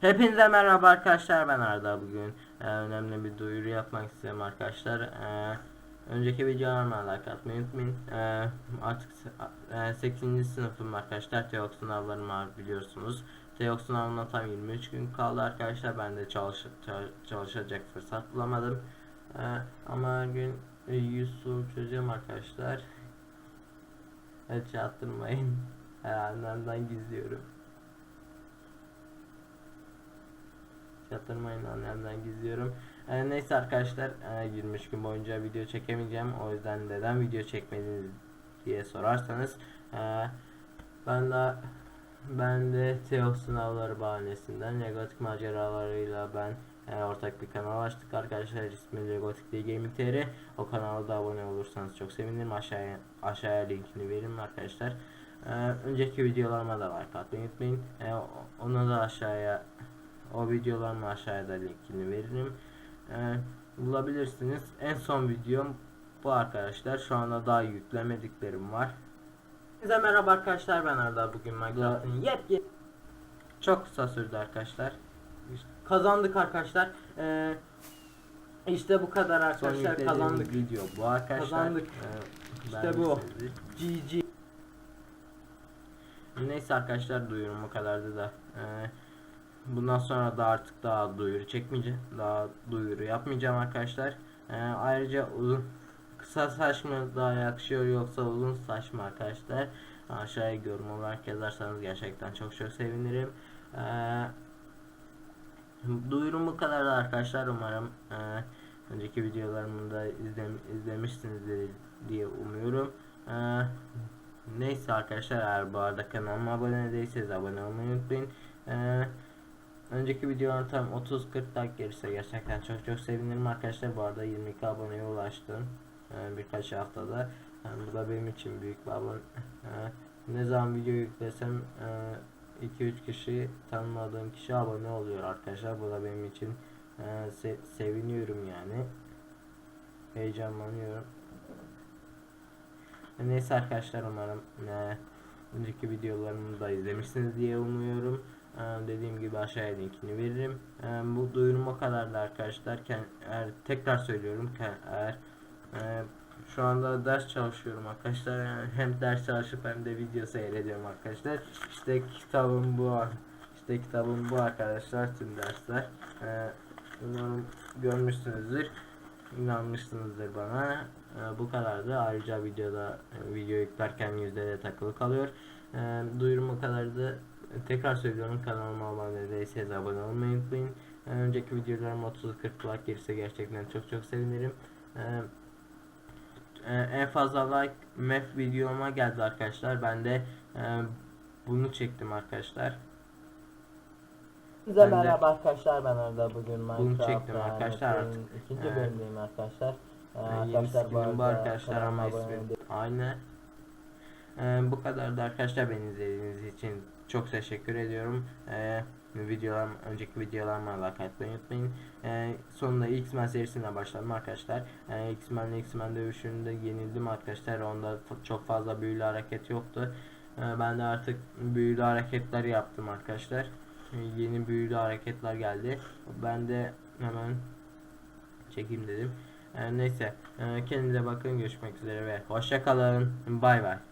Hepinize merhaba arkadaşlar ben Arda. Bugün e, önemli bir duyuru yapmak istiyorum arkadaşlar. E, önceki videolarıma like atmayı unutmayın. E, artık e, 8. sınıfım arkadaşlar. TEOK sınavlarım var biliyorsunuz. TEOK sınavına tam 23 gün kaldı arkadaşlar. Ben de çalış, çal- çalışacak fırsat bulamadım. E, ama her gün e, 100 soru çözüyorum arkadaşlar. Hiç attırmayın annemden gizliyorum Yatırmayın annemden gizliyorum. Ee, neyse arkadaşlar e, 23 gün boyunca video çekemeyeceğim. O yüzden neden video çekmediniz diye sorarsanız e, ben de ben de TEOK sınavları bahanesinden Legotik maceralarıyla ben e, ortak bir kanal açtık arkadaşlar ismi Legotik diye Gaming TR. O kanala da abone olursanız çok sevinirim. Aşağıya aşağıya linkini veririm arkadaşlar. E, önceki videolarıma da like atmayı unutmayın. E, onu da aşağıya o videoların aşağıda linkini veririm. Ee, bulabilirsiniz. En son videom bu arkadaşlar. Şu anda daha yüklemediklerim var. Size merhaba arkadaşlar ben Arda bugün Minecraft'ın yepyeni çok kısa sürdü arkadaşlar. Kazandık arkadaşlar. Ee, işte bu kadar arkadaşlar kazandık. Video bu arkadaşlar. Kazandık. Ee, İşte bu. GG. Neyse arkadaşlar duyurum o kadardı da. Ee, bundan sonra da artık daha duyuru çekmeyeceğim. Daha duyuru yapmayacağım arkadaşlar. Ee, ayrıca uzun kısa saç mı daha yakışıyor yoksa uzun saç mı arkadaşlar? Aşağıya yorum olarak yazarsanız gerçekten çok çok sevinirim. Ee, duyurum bu kadar da arkadaşlar umarım e, önceki videolarımı da izlem izlemişsinizdir diye umuyorum. Ee, Neyse arkadaşlar eğer bu arada kanalıma abone değilseniz abone olmayı unutmayın. Ee, önceki videoların tam 30-40 dakika gelirse gerçekten çok çok sevinirim arkadaşlar. Bu arada 22 aboneye ulaştım ee, birkaç haftada. Yani bu da benim için büyük bir abone. Ee, ne zaman video yüklesem 2-3 kişi tanımadığım kişi abone oluyor arkadaşlar. Bu da benim için e, se- seviniyorum yani. Heyecanlanıyorum. Neyse arkadaşlar umarım e, önceki videolarımı da izlemişsiniz diye umuyorum. E, dediğim gibi aşağıya linkini veririm. E, bu duyurum o kadardı arkadaşlar. Eğer tekrar söylüyorum eğer e, şu anda ders çalışıyorum arkadaşlar. Yani hem ders çalışıp hem de video seyrediyorum arkadaşlar. İşte kitabım bu. İşte kitabım bu arkadaşlar tüm dersler. E, umarım görmüşsünüzdür inanmışsınızdır bana. Ee, bu kadardı. Ayrıca videoda e, video yüklerken yüzde de takılı kalıyor. Ee, duyurum bu kadardı. Tekrar söylüyorum kanalıma abone değilseniz abone olmayı unutmayın. Ee, önceki videolarım 30-40 like gelirse gerçekten çok çok sevinirim. Ee, e, en fazla like map videoma geldi arkadaşlar. Ben de e, bunu çektim arkadaşlar. Size Ben de- merhaba arkadaşlar ben Arda bugün Minecraft çektim arkadaşlar artık. ikinci Ee, bölümdeyim arkadaşlar. Ee, Ee, arkadaşlar bu arkadaşlar ama değil- aynı. Ee, bu kadar da arkadaşlar beni izlediğiniz için çok teşekkür ediyorum. Ee, videolarım, önceki videolarıma like atmayı unutmayın. Ee, sonunda X-Men serisine başladım arkadaşlar. Ee, X-Men X-Men dövüşünde yenildim arkadaşlar. Onda çok fazla büyülü hareket yoktu. Ee, ben de artık büyülü hareketler yaptım arkadaşlar. Ee, yeni büyülü hareketler geldi. Ben de hemen çekeyim dedim. Ee, neyse. Ee, kendinize bakın. Görüşmek üzere ve hoşça kalın. Bay bay.